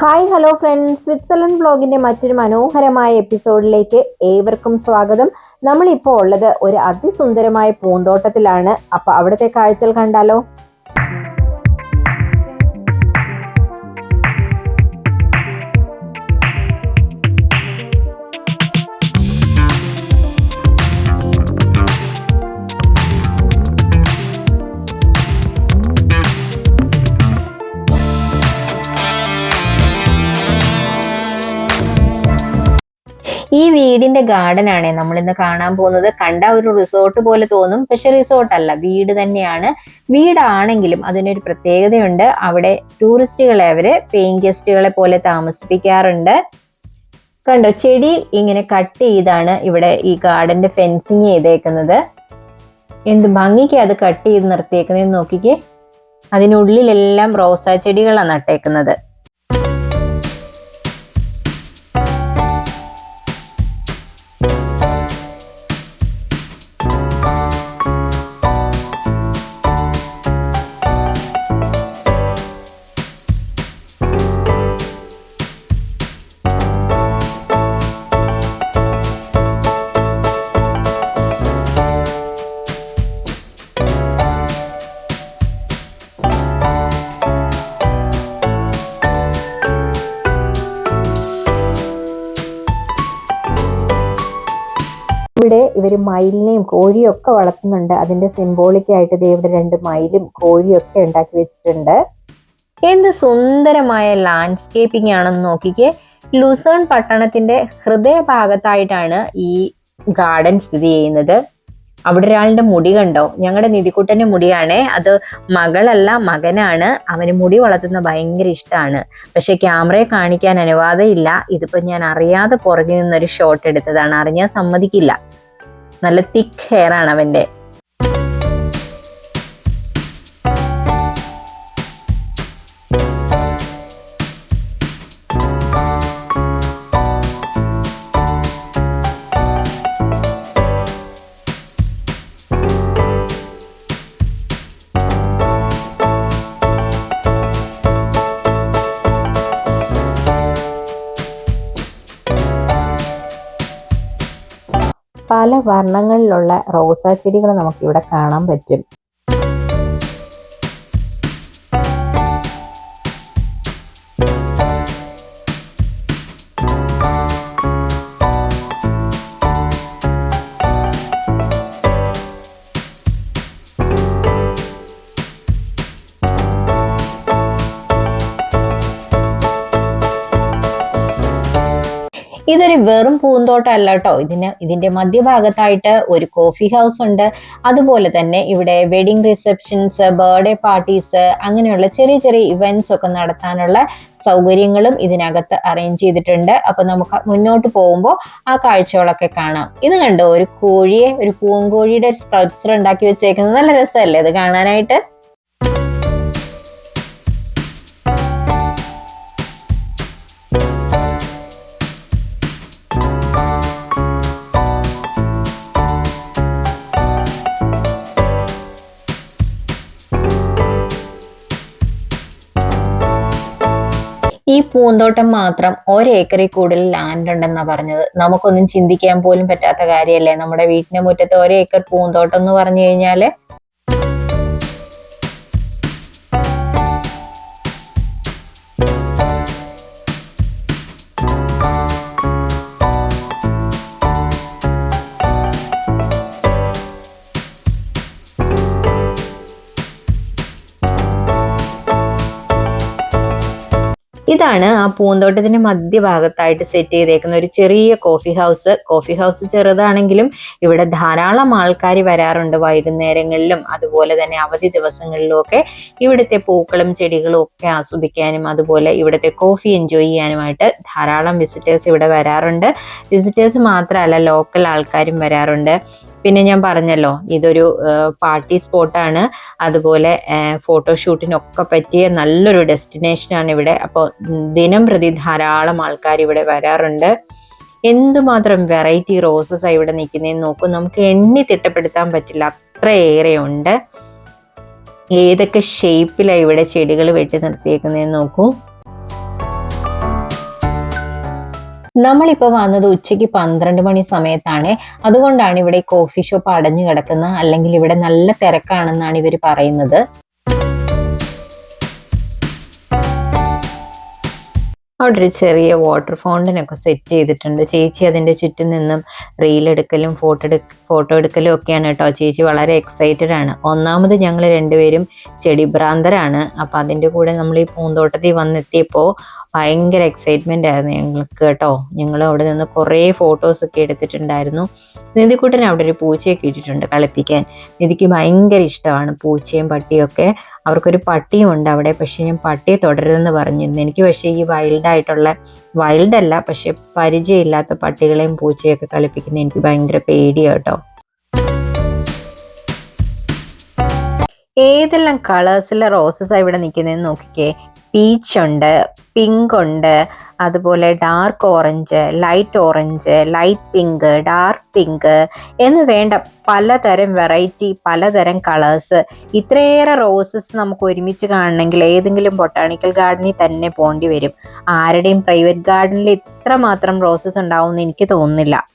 Hi hello friends. Switzerland ബ്ലോഗിന്റെ മറ്റൊരു മനോഹരമായ എപ്പിസോഡിലേക്ക് ഏവർക്കും സ്വാഗതം. നമ്മളിപ്പോൾ ഉള്ളത് ഒരു അതിസുന്ദരമായ പൂന്തോട്ടത്തിലാണ്. അപ്പോൾ അവിടുത്തെ കാഴ്ചകൾ കണ്ടാലോ? ഈ വീടിന്റെ ഗാർഡൻ ആണ് നമ്മൾ ഇന്ന് കാണാൻ പോകുന്നത്. കണ്ട ഒരു റിസോർട്ട് പോലെ തോന്നും. പക്ഷെ റിസോർട്ട് അല്ല വീട് തന്നെയാണ്. വീടാണെങ്കിലും അതിനൊരു പ്രത്യേകതയുണ്ട്. അവിടെ ടൂറിസ്റ്റുകളെ അവർ പേയിങ് ഗസ്റ്റുകളെ പോലെ താമസിപ്പിക്കാറുണ്ട്. കണ്ടോ ചെടി ഇങ്ങനെ കട്ട് ചെയ്താണ് ഇവിടെ ഈ ഗാർഡന്റെ ഫെൻസിങ് ചെയ്തേക്കുന്നത്. എന്ത് ഭംഗിക്ക് അത് കട്ട് ചെയ്ത് നിർത്തിയേക്കുന്നതെന്ന് നോക്കിക്കേ. അതിനുള്ളിലെല്ലാം റോസാ ചെടികളാണ് നട്ടേക്കുന്നത്. ഇവർ മയിലിനെയും കോഴിയും ഒക്കെ വളർത്തുന്നുണ്ട്. അതിന്റെ സിംബോളിക്കായിട്ട് ഇവിടെ രണ്ട് മയിലും കോഴിയും ഒക്കെ ഉണ്ടാക്കി വെച്ചിട്ടുണ്ട്. എന്ത് സുന്ദരമായ ലാൻഡ്സ്കേപ്പിംഗ് ആണെന്ന് നോക്കിക്കേ. ലുസേൺ പട്ടണത്തിന്റെ ഹൃദയഭാഗത്തായിട്ടാണ് ഈ ഗാർഡൻ സ്ഥിതി ചെയ്യുന്നത്. അവിടെ ഒരാളുടെ മുടി കണ്ടോ? ഞങ്ങളുടെ നിധിക്കുട്ടന്റെ മുടിയാണേ. അത് മകളല്ല മകനാണ്. അവന് മുടി വളർത്തുന്ന ഭയങ്കര ഇഷ്ടമാണ് പക്ഷെ ക്യാമറയെ കാണിക്കാൻ അനുവാദമില്ല. ഇതിപ്പോൾ ഞാൻ അറിയാതെ പുറകിൽ നിന്നൊരു ഷോട്ട് എടുത്തതാണ്. അറിഞ്ഞാൽ സമ്മതിക്കില്ല. നല്ല തിക്ക് ഹെയർ ആണ് അവന്റെ പല വർണങ്ങളിലുള്ള റോസാ ചെടികൾ നമുക്കിവിടെ കാണാൻ പറ്റും. ഇതൊരു വെറും പൂന്തോട്ടമല്ല കേട്ടോ ഇതിന് ഇതിന്റെ മധ്യഭാഗത്തായിട്ട് ഒരു കോഫി ഹൗസ് ഉണ്ട്. അതുപോലെ തന്നെ ഇവിടെ വെഡിങ് റിസപ്ഷൻസ് ബർത്ത്ഡേ പാർട്ടീസ് അങ്ങനെയുള്ള ചെറിയ ചെറിയ ഇവന്റ്സ് ഒക്കെ നടത്താനുള്ള സൗകര്യങ്ങളും ഇതിനകത്ത് അറേഞ്ച് ചെയ്തിട്ടുണ്ട്. അപ്പൊ നമുക്ക് മുന്നോട്ട് പോകുമ്പോൾ ആ കാഴ്ചകളൊക്കെ കാണാം. ഇത് കണ്ടോ? ഒരു കോഴിയെ ഒരു പൂങ്കോഴിയുടെ സ്കൾപ്ചർ ഉണ്ടാക്കി വെച്ചേക്കുന്നത്. നല്ല രസമല്ലേ ഇത് കാണാനായിട്ട്? ഈ പൂന്തോട്ടം മാത്രം ഒരേക്കറിൽ കൂടുതൽ ലാൻഡ് ഉണ്ടെന്നാ പറഞ്ഞത്. നമുക്കൊന്നും ചിന്തിക്കാൻ പോലും പറ്റാത്ത കാര്യമല്ലേ നമ്മുടെ വീട്ടിന്റെ മുറ്റത്ത് ഒരേക്കർ പൂന്തോട്ടം എന്ന് പറഞ്ഞു കഴിഞ്ഞാൽ ഇതാണ് ആ പൂന്തോട്ടത്തിന്റെ മധ്യഭാഗത്തായിട്ട് സെറ്റ് ചെയ്തേക്കുന്ന ഒരു ചെറിയ കോഫി ഹൗസ് കോഫി ഹൗസ് ചെറുതാണെങ്കിലും ഇവിടെ ധാരാളം ആൾക്കാർ വരാറുണ്ട് വൈകുന്നേരങ്ങളിലും. അതുപോലെ തന്നെ അവധി ദിവസങ്ങളിലും ഒക്കെ ഇവിടുത്തെ പൂക്കളും ചെടികളും ഒക്കെ ആസ്വദിക്കാനും അതുപോലെ ഇവിടുത്തെ കോഫി എൻജോയ് ചെയ്യാനുമായിട്ട് ധാരാളം വിസിറ്റേഴ്സ് ഇവിടെ വരാറുണ്ട്. വിസിറ്റേഴ്സ് മാത്രമല്ല ലോക്കൽ ആൾക്കാരും വരാറുണ്ട്. പിന്നെ ഞാൻ പറഞ്ഞല്ലോ ഇതൊരു പാർട്ടി സ്പോട്ടാണ് അതുപോലെ ഫോട്ടോഷൂട്ടിനൊക്കെ പറ്റിയ നല്ലൊരു ഡെസ്റ്റിനേഷനാണ് ഇവിടെ. അപ്പോൾ ദിനം പ്രതി ധാരാളം ആൾക്കാർ ഇവിടെ വരാറുണ്ട്. എന്തുമാത്രം വെറൈറ്റി റോസസ് ഇവിടെ നിൽക്കുന്നതെന്ന് നോക്കും. നമുക്ക് എണ്ണി തിട്ടപ്പെടുത്താൻ പറ്റില്ല. അത്രയേറെ ഉണ്ട്. ഏതൊക്കെ ഷേപ്പിലാണ് ഇവിടെ ചെടികൾ വെട്ടി നിർത്തിയേക്കുന്നതെന്ന് നോക്കൂ. നമ്മളിപ്പോൾ വന്നത് ഉച്ചയ്ക്ക് പന്ത്രണ്ട് മണി സമയത്താണ്. അതുകൊണ്ടാണ് ഇവിടെ കോഫി ഷോപ്പ് അടഞ്ഞു കിടക്കുന്നത് അല്ലെങ്കിൽ ഇവിടെ നല്ല തിരക്കാണെന്നാണ് ഇവർ പറയുന്നത്. അവിടെ ഒരു ചെറിയ വാട്ടർ ഫൗണ്ടനൊക്കെ സെറ്റ് ചെയ്തിട്ടുണ്ട്. ചേച്ചി അതിന്റെ ചുറ്റും നിന്നും റീൽ എടുക്കലും ഫോട്ടോ എടു ഫോട്ടോ എടുക്കലും ഒക്കെയാണ് കേട്ടോ. ചേച്ചി വളരെ എക്സൈറ്റഡ് ആണ്. ഒന്നാമത് ഞങ്ങൾ രണ്ടുപേരും ചെടി ഭ്രാന്തരാണ്. അപ്പോൾ അതിന്റെ കൂടെ നമ്മൾ ഈ പൂന്തോട്ടത്തിൽ വന്നെത്തിയപ്പോൾ ഭയങ്കര എക്സൈറ്റ്മെന്റ് ആയിരുന്നു ഞങ്ങൾക്ക് കേട്ടോ. ഞങ്ങൾ അവിടെ നിന്ന് കുറേ ഫോട്ടോസൊക്കെ എടുത്തിട്ടുണ്ടായിരുന്നു. നിധിക്കുട്ടൻ അവിടെ ഒരു പൂച്ചയൊക്കെ ഇട്ടിട്ടുണ്ട് കളിപ്പിക്കാൻ. നിധിക്ക് ഭയങ്കര ഇഷ്ടമാണ് പൂച്ചയും പട്ടിയൊക്കെ അവർക്കൊരു പട്ടിയും ഉണ്ട് അവിടെ പക്ഷേ ഞാൻ പട്ടിയെ തുടരുതെന്ന് പറഞ്ഞിരുന്നു എനിക്ക് പക്ഷേ ഈ വൈൽഡായിട്ടുള്ള വൈൽഡല്ല പക്ഷെ പരിചയമില്ലാത്ത പട്ടികളെയും പൂച്ചയൊക്കെ കളിപ്പിക്കുന്ന എനിക്ക് ഭയങ്കര പേടിയാണ് കേട്ടോ. ഏതെല്ലാം കളേഴ്സിലെ റോസസ് ഇവിടെ നിൽക്കുന്നതെന്ന് നോക്കിക്കേ. പീച്ച് ഉണ്ട് പിങ്ക് ഉണ്ട് അതുപോലെ dark orange light orange light pink dark pink എന്ന് വേണ്ട പലതരം വെറൈറ്റി പലതരം കളേഴ്സ് ഇത്രയേറെ റോസസ് നമുക്ക് ഒരുമിച്ച് കാണണമെങ്കിൽ ഏതെങ്കിലും ബൊട്ടാണിക്കൽ ഗാർഡനിൽ തന്നെ പോകേണ്ടി വരും. ആരുടെയും പ്രൈവറ്റ് ഗാർഡനിൽ ഇത്ര മാത്രം റോസസ് ഉണ്ടാവും എന്ന് എനിക്ക് തോന്നുന്നില്ല.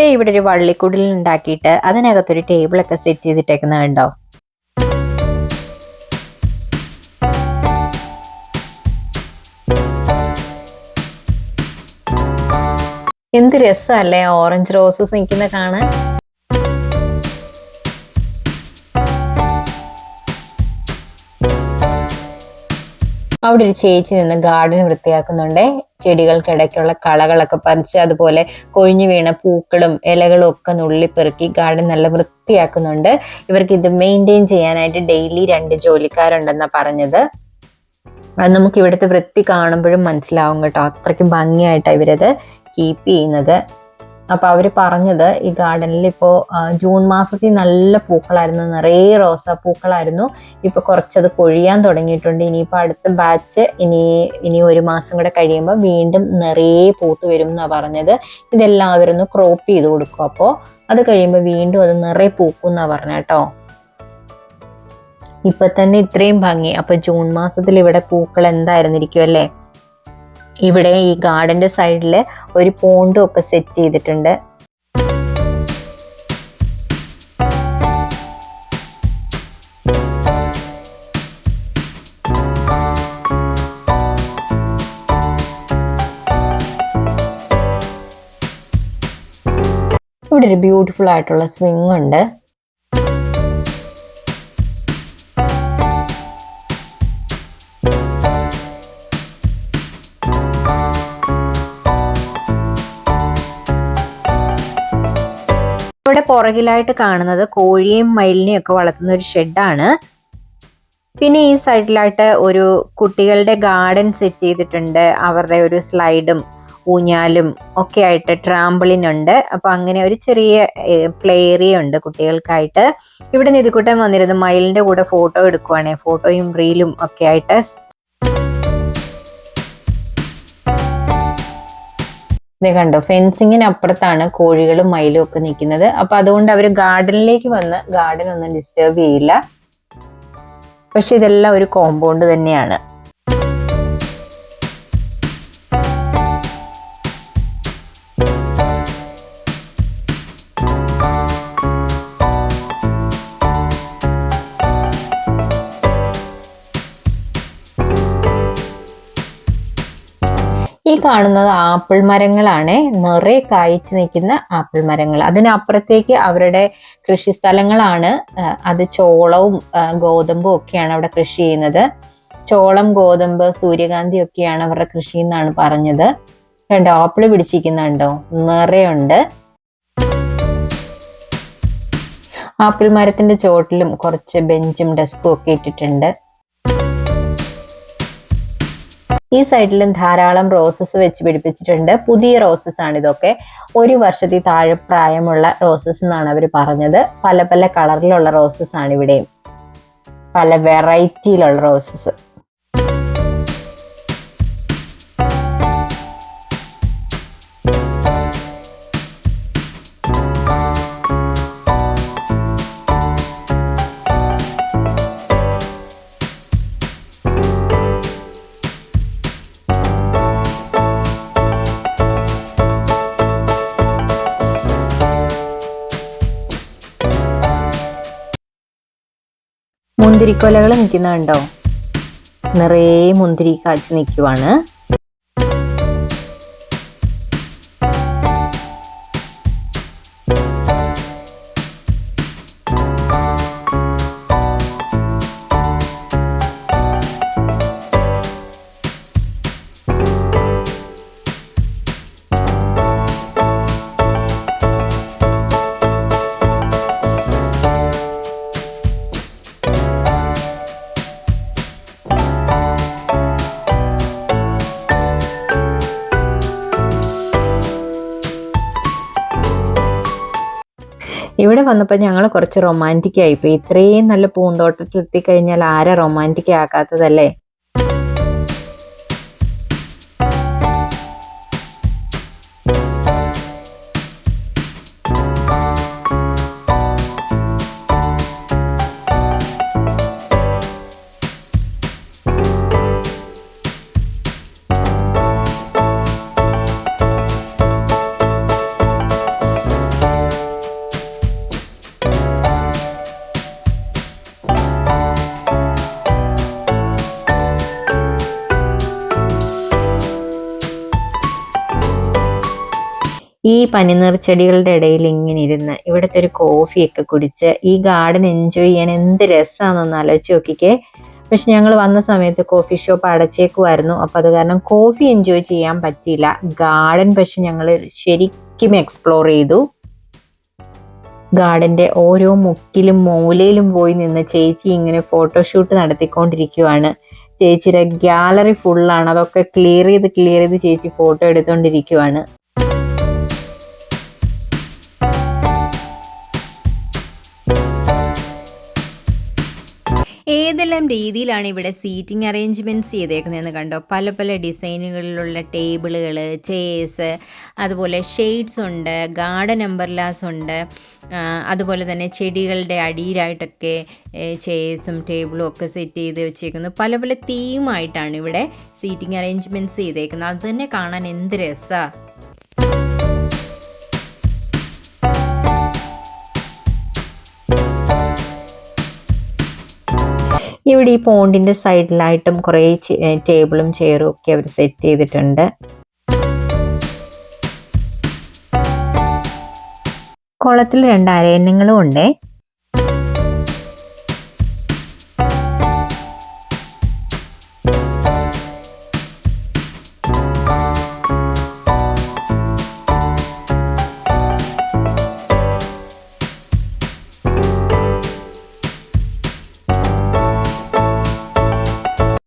ദേ ഇവിടെ ഒരു വള്ളിക്കുടിൽ ഉണ്ടാക്കിയിട്ട് അതിനകത്തൊരു ടേബിളൊക്കെ സെറ്റ് ചെയ്തിട്ടേക്കുന്നത് കണ്ടോ? എന്ത് രസമല്ലേ? ഓറഞ്ച് റോസസ് നിൽക്കുന്ന കാണാൻ. അവിടെ ഒരു ചേച്ചി നിന്ന് ഗാർഡൻ വൃത്തിയാക്കുന്നുണ്ട്. ചെടികൾക്കിടയ്ക്കുള്ള കളകളൊക്കെ പറിച്ച് അതുപോലെ കൊഴിഞ്ഞു വീണ പൂക്കളും ഇലകളും ഒക്കെ നുള്ളിപ്പെറുക്കി ഗാർഡൻ നല്ല വൃത്തിയാക്കുന്നുണ്ട്. ഇവർക്ക് ഇത് മെയിന്റെയിൻ ചെയ്യാനായിട്ട് ഡെയിലി രണ്ട് ജോലിക്കാരുണ്ടെന്നാണ് പറഞ്ഞത്. അത് നമുക്ക് ഇവിടുത്തെ വൃത്തി കാണുമ്പോഴും മനസ്സിലാവും കേട്ടോ. അത്രയ്ക്കും ഭംഗിയായിട്ടാണ് ഇവരത് കീപ്പ് ചെയ്യുന്നത്. അപ്പോൾ അവർ പറഞ്ഞത് ഈ ഗാർഡനിൽ ഇപ്പോ ജൂൺ മാസത്തിൽ നല്ല പൂക്കളായിരുന്നു. നിറയെ റോസാ പൂക്കളായിരുന്നു ഇപ്പോൾ കുറച്ചത് പൊഴിയാൻ തുടങ്ങിയിട്ടുണ്ട്. ഇനിയിപ്പോൾ അടുത്ത ബാച്ച് ഇനി ഇനി ഒരു മാസം കൂടെ കഴിയുമ്പോൾ വീണ്ടും നിറയെ പൂത്ത് വരും എന്നാണ് പറഞ്ഞത്. ഇതെല്ലാം അവരൊന്ന് ക്രോപ്പ് ചെയ്ത് കൊടുക്കും അപ്പോൾ അത് കഴിയുമ്പോൾ വീണ്ടും അത് നിറയെ പൂക്കും എന്നാണ് പറഞ്ഞത് കേട്ടോ. ഇപ്പൊ തന്നെ ഇത്രയും ഭംഗി. അപ്പൊ ജൂൺ മാസത്തിൽ ഇവിടെ പൂക്കൾ എന്തായിരുന്നിരിക്കും അല്ലേ? ഇവിടെ ഈ ഗാർഡന്റെ സൈഡിൽ ഒരു പോണ്ടും ഒക്കെ സെറ്റ് ചെയ്തിട്ടുണ്ട്. ഇവിടെ ഒരു ബ്യൂട്ടിഫുൾ ആയിട്ടുള്ള സ്വിംഗ് ഉണ്ട്. പുറകിലായിട്ട് കാണുന്നത് കോഴിയും മയിലിനെയും ഒക്കെ വളർത്തുന്ന ഒരു ഷെഡാണ്. പിന്നെ ഈ സൈഡിലായിട്ട് ഒരു കുട്ടികളുടെ ഗാർഡൻ സെറ്റ് ചെയ്തിട്ടുണ്ട്. അവരുടെ ഒരു സ്ലൈഡും ഊഞ്ഞാലും ഒക്കെ ആയിട്ട് ട്രാമ്പിളിൻ ഉണ്ട്. അപ്പോൾ അങ്ങനെ ഒരു ചെറിയ പ്ലേ ഏരിയ ഉണ്ട് കുട്ടികൾക്കായിട്ട്. ഇവിടെ നിധിക്കുട്ടൻ വന്നിരുന്നു മയിലിന്റെ കൂടെ ഫോട്ടോ എടുക്കുവാണേ. ഫോട്ടോയും റീലും ഒക്കെ ആയിട്ട് ഇത് കണ്ടോ? ഫെൻസിങ്ങിന് അപ്പുറത്താണ് കോഴികളും മയിലും ഒക്കെ നിൽക്കുന്നത്. അപ്പൊ അതുകൊണ്ട് അവർ ഗാർഡനിലേക്ക് വന്ന് ഗാർഡൻ ഒന്നും ഡിസ്റ്റർബ് ചെയ്യില്ല. പക്ഷെ ഇതെല്ലാം ഒരു കോമ്പൗണ്ട് തന്നെയാണ്. ഈ കാണുന്നത് ആപ്പിൾ മരങ്ങളാണ്. നിറയെ കായ്ച്ചു നിൽക്കുന്ന ആപ്പിൾ മരങ്ങൾ. അതിനപ്പുറത്തേക്ക് അവരുടെ കൃഷി സ്ഥലങ്ങളാണ്. അത് ചോളവും ഗോതമ്പും ഒക്കെയാണ് അവിടെ കൃഷി ചെയ്യുന്നത്. ചോളം ഗോതമ്പ് സൂര്യകാന്തി ഒക്കെയാണ് അവരുടെ കൃഷി എന്നാണ് പറഞ്ഞത്. കണ്ടോ ആപ്പിൾ പിടിച്ചിരിക്കുന്നുണ്ടോ നിറയുണ്ട് ആപ്പിൾ മരത്തിന്റെ ചോട്ടിലും കുറച്ച് ബെഞ്ചും ഡെസ്കും ഒക്കെ ഇട്ടിട്ടുണ്ട്. ഈ സൈഡിലും ധാരാളം റോസസ് വെച്ച് പിടിപ്പിച്ചിട്ടുണ്ട്. പുതിയ റോസസ് ആണ് ഇതൊക്കെ. ഒരു വർഷത്തിൽ താഴെ പ്രായമുള്ള റോസസ് എന്നാണ് അവർ പറഞ്ഞത്. പല പല കളറിലുള്ള റോസസ് ആണ് ഇവിടെയും. പല വെറൈറ്റിയിലുള്ള റോസസ് മുന്തിരിക്കൊലകൾ നിൽക്കുന്നുണ്ടോ നിറയെ മുന്തിരി കാച്ചു നിൽക്കുവാണ്. ഇവിടെ വന്നപ്പോൾ ഞങ്ങൾ കുറച്ച് റൊമാന്റിക് ആയിപ്പോയി ഇത്രയും നല്ല പൂന്തോട്ടത്തിൽ എത്തിക്കഴിഞ്ഞാൽ ആരാ റൊമാന്റിക് ആക്കാത്തതല്ലേ ഈ പനിനീർ ചെടികളുടെ ഇടയിൽ ഇങ്ങനെ ഇരുന്ന് ഇവിടുത്തെ ഒരു കോഫിയൊക്കെ കുടിച്ച് ഈ ഗാർഡൻ എൻജോയ് ചെയ്യാൻ എന്ത് രസമാണെന്നൊന്ന് ആലോചിച്ച് നോക്കിക്കേ. പക്ഷെ ഞങ്ങൾ വന്ന സമയത്ത് കോഫി ഷോപ്പ് അടച്ചേക്കുമായിരുന്നു അപ്പം അത് കാരണം കോഫി എൻജോയ് ചെയ്യാൻ പറ്റിയില്ല. ഗാർഡൻ പക്ഷെ ഞങ്ങൾ ശരിക്കും എക്സ്പ്ലോർ ചെയ്തു. ഗാർഡന്റെ ഓരോ മുക്കിലും മൂലയിലും പോയി നിന്ന് ചേച്ചി ഇങ്ങനെ ഫോട്ടോഷൂട്ട് നടത്തിക്കൊണ്ടിരിക്കുവാണ്. ചേച്ചിയുടെ ഗ്യാലറി ഫുള്ളാണ് അതൊക്കെ ക്ലിയർ ചെയ്ത് ക്ലിയർ ചെയ്ത് ചേച്ചി ഫോട്ടോ എടുത്തുകൊണ്ടിരിക്കുവാണ് ഏതെല്ലാം രീതിയിലാണ് ഇവിടെ സീറ്റിംഗ് അറേഞ്ച്മെന്റ്സ് ചെയ്തേക്കുന്നതെന്ന് കണ്ടോ? പല പല ഡിസൈനുകളിലുള്ള ടേബിളുകൾ ചെയർസ് അതുപോലെ ഷെയ്ഡ്സ് ഉണ്ട് ഗാർഡൻ അമ്പർലാസ് ഉണ്ട് അതുപോലെ തന്നെ ചെടികളുടെ അടിയിലായിട്ടൊക്കെ ചെയർസും ടേബിളും ഒക്കെ സെറ്റ് ചെയ്ത് വെച്ചേക്കുന്നു. പല പല തീമായിട്ടാണ് ഇവിടെ സീറ്റിംഗ് അറേഞ്ച്മെന്റ്സ് ചെയ്തേക്കുന്നത്. അത് തന്നെ കാണാൻ എന്ത് രസമാണ് ഇവിടെ ഈ പോണ്ടിന്റെ സൈഡിലായിട്ടും കുറേ ടേബിളും ചെയറും ഒക്കെ അവർ സെറ്റ് ചെയ്തിട്ടുണ്ട്. കുളത്തിൽ രണ്ട് അരയന്നങ്ങളും ഉണ്ടേ.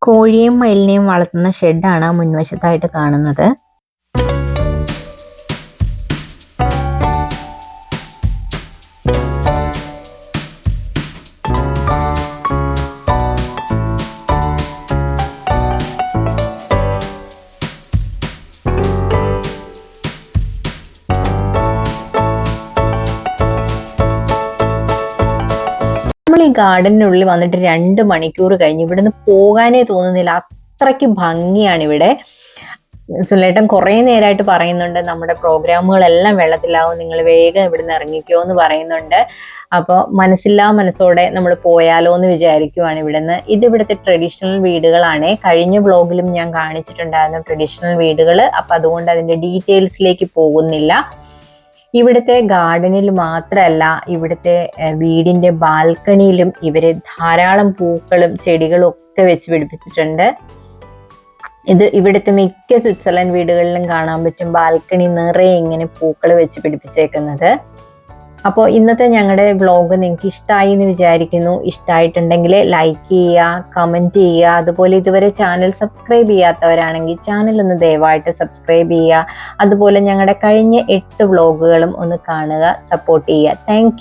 കോഴിയും മയിലിനെയും വളർത്തുന്ന ഷെഡാണ് മുൻവശത്തായിട്ട് കാണുന്നത്. ഗാർഡനുള്ളിൽ വന്നിട്ട് രണ്ട് മണിക്കൂർ കഴിഞ്ഞ് ഇവിടുന്ന് പോകാനേ തോന്നുന്നില്ല. അത്രയ്ക്ക് ഭംഗിയാണ് ഇവിടെ സുലേട്ടൻ കുറേ നേരമായിട്ട് പറയുന്നുണ്ട് നമ്മുടെ പ്രോഗ്രാമുകളെല്ലാം വെള്ളത്തിലാവും നിങ്ങൾ വേഗം ഇവിടുന്ന് ഇറങ്ങിക്കോ എന്ന് പറയുന്നുണ്ട്. അപ്പോൾ മനസ്സില്ലാ മനസ്സോടെ നമ്മൾ പോയാലോ എന്ന് വിചാരിക്കുവാണ് ഇവിടുന്ന്. ഇത് ഇവിടുത്തെ ട്രഡീഷണൽ വീടുകളാണ്. കഴിഞ്ഞ ബ്ലോഗിലും ഞാൻ കാണിച്ചിട്ടുണ്ടായിരുന്നു ട്രഡീഷണൽ വീടുകൾ അപ്പം അതുകൊണ്ട് അതിന്റെ ഡീറ്റെയിൽസിലേക്ക് പോകുന്നില്ല. ഇവിടുത്തെ ഗാർഡനിൽ മാത്രമല്ല ഇവിടുത്തെ വീടിന്റെ ബാൽക്കണിയിലും ഇവർ ധാരാളം പൂക്കളും ചെടികളും ഒക്കെ വെച്ച് പിടിപ്പിച്ചിട്ടുണ്ട്. ഇത് ഇവിടുത്തെ മിക്ക സ്വിറ്റ്സർലൻഡ് വീടുകളിലും കാണാൻ പറ്റും. ബാൽക്കണി നിറയെ ഇങ്ങനെ പൂക്കൾ വെച്ച് പിടിപ്പിച്ചേക്കുന്നത്. അപ്പോൾ ഇന്നത്തെ ഞങ്ങളുടെ വ്ളോഗ് നിങ്ങൾക്ക് ഇഷ്ടമായി എന്ന് വിചാരിക്കുന്നു. ഇഷ്ടമായിട്ടുണ്ടെങ്കിൽ ലൈക്ക് ചെയ്യുക കമന്റ് ചെയ്യുക അതുപോലെ ഇതുവരെ ചാനൽ സബ്സ്ക്രൈബ് ചെയ്യാത്തവരാണെങ്കിൽ ചാനൽ ഒന്ന് ദയവായിട്ട് സബ്സ്ക്രൈബ് ചെയ്യുക അതുപോലെ ഞങ്ങളുടെ കഴിഞ്ഞ എട്ട് വ്ളോഗുകളും ഒന്ന് കാണുക സപ്പോർട്ട് ചെയ്യുക താങ്ക്